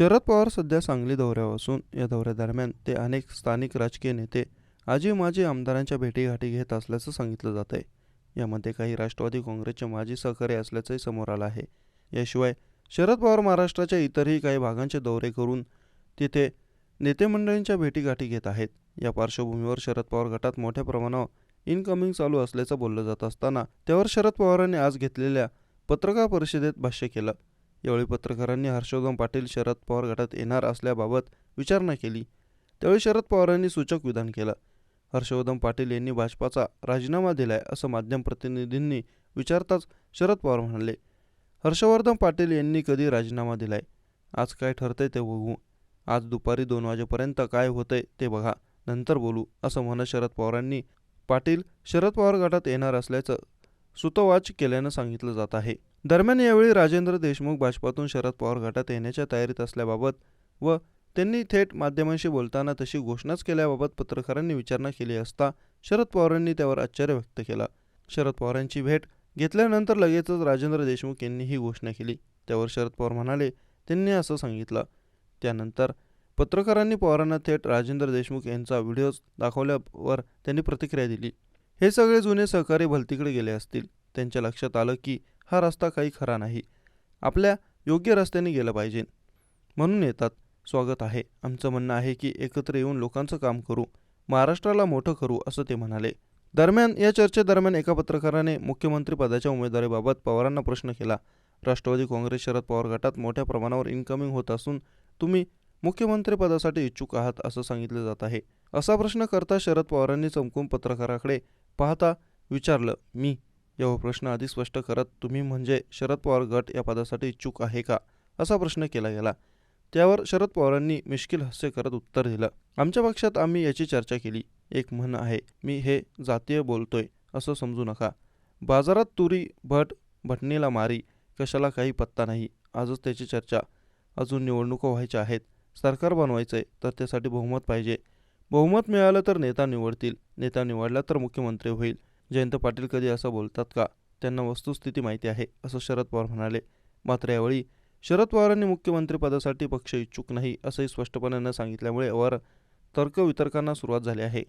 शरद पवार सध्या सांगली दौऱ्यावर असून या दौऱ्यादरम्यान ते अनेक स्थानिक राजकीय नेते आजी माजी आमदारांच्या भेटीगाठी घेत असल्याचं सांगितलं जात आहे. यामध्ये काही राष्ट्रवादी काँग्रेसचे माजी सहकारी असल्याचंही समोर आलं आहे. याशिवाय शरद पवार महाराष्ट्राच्या इतरही काही भागांचे दौरे करून तिथे नेते मंडळींच्या भेटीगाठी घेत आहेत. या पार्श्वभूमीवर शरद पवार गटात मोठ्या प्रमाणावर इनकमिंग चालू असल्याचं बोललं जात असताना त्यावर शरद पवारांनी आज घेतलेल्या पत्रकार परिषदेत भाष्य केलं. यावेळी पत्रकारांनी हर्षवर्धन पाटील शरद पवार गटात येणार असल्याबाबत विचारणा केली. त्यावेळी शरद पवारांनी सूचक विधान केलं. हर्षवर्धन पाटील यांनी भाजपाचा राजीनामा दिलाय असं माध्यम प्रतिनिधींनी विचारताच शरद पवार म्हणाले हर्षवर्धन पाटील यांनी कधी राजीनामा दिलाय? आज काय ठरतंय ते बघू. आज दुपारी दोन वाजेपर्यंत काय होतंय ते बघा. नंतर बोलू असं म्हणत शरद पवारांनी पाटील शरद पवार गटात येणार असल्याचं सुतवाच केल्यानं सांगितलं जात आहे. दरम्यान यावेळी राजेंद्र देशमुख भाजपातून शरद पवार गटात येण्याच्या तयारीत असल्याबाबत व त्यांनी थेट माध्यमांशी बोलताना तशी घोषणाच केल्याबाबत पत्रकारांनी विचारणा केली असता शरद पवारांनी त्यावर आश्चर्य व्यक्त केला. शरद पवारांची भेट घेतल्यानंतर लगेचच राजेंद्र देशमुख यांनी ही घोषणा केली. त्यावर शरद पवार म्हणाले त्यांनी असं सांगितलं. त्यानंतर पत्रकारांनी पवारांना थेट राजेंद्र देशमुख यांचा व्हिडिओ दाखवल्यावर त्यांनी प्रतिक्रिया दिली. हे सगळे जुने सहकारी भलतीकडे गेले असतील. त्यांच्या लक्षात आलं की हा रस्ता काही खरा नाही. आपल्या योग्य रस्त्याने गेलं पाहिजे. म्हणून येतात. स्वागत आहे. आमचं म्हणणं आहे की एकत्र येऊन लोकांचं काम करू. महाराष्ट्राला मोठं करू असं ते म्हणाले. दरम्यान या चर्चेदरम्यान एका पत्रकाराने मुख्यमंत्री पदाच्या उमेदवारीबाबत पवारांना प्रश्न केला. राष्ट्रवादी काँग्रेस शरद पवार गटात मोठ्या प्रमाणावर इन्कमिंग होत असून तुम्ही मुख्यमंत्रीपदासाठी इच्छुक आहात असं सांगितलं जात आहे. असा प्रश्न करता शरद पवारांनी चमकून पत्रकाराकडे पाहता विचारलं मी यावर प्रश्न आधी स्पष्ट करत तुम्ही म्हणजे शरद पवार गट या पदासाठी इच्छुक आहे का? असा प्रश्न केला गेला. त्यावर शरद पवारांनी मिश्किल हास्य करत उत्तर दिलं. आमच्या पक्षात आम्ही याची चर्चा केली. एक म्हण आहे मी हे जातीय बोलतोय असं समजू नका. बाजारात तुरी भट भटणीला मारी कशाला काही पत्ता नाही. आजच त्याची चर्चा. अजून निवडणुका व्हायच्या आहेत. सरकार बनवायचं आहे तर त्यासाठी बहुमत पाहिजे. बहुमत मिळालं तर नेता निवडतील. नेता निवडला तर मुख्यमंत्री होईल. जयंत पाटील कधी असं बोलतात का? त्यांना वस्तुस्थिती माहिती आहे असं शरद पवार म्हणाले. मात्र यावेळी शरद पवारांनी मुख्यमंत्रीपदासाठी पक्ष इच्छुक नाही असंही स्पष्टपणे न सांगितल्यामुळे वर तर्कवितर्कांना सुरुवात झाली आहे.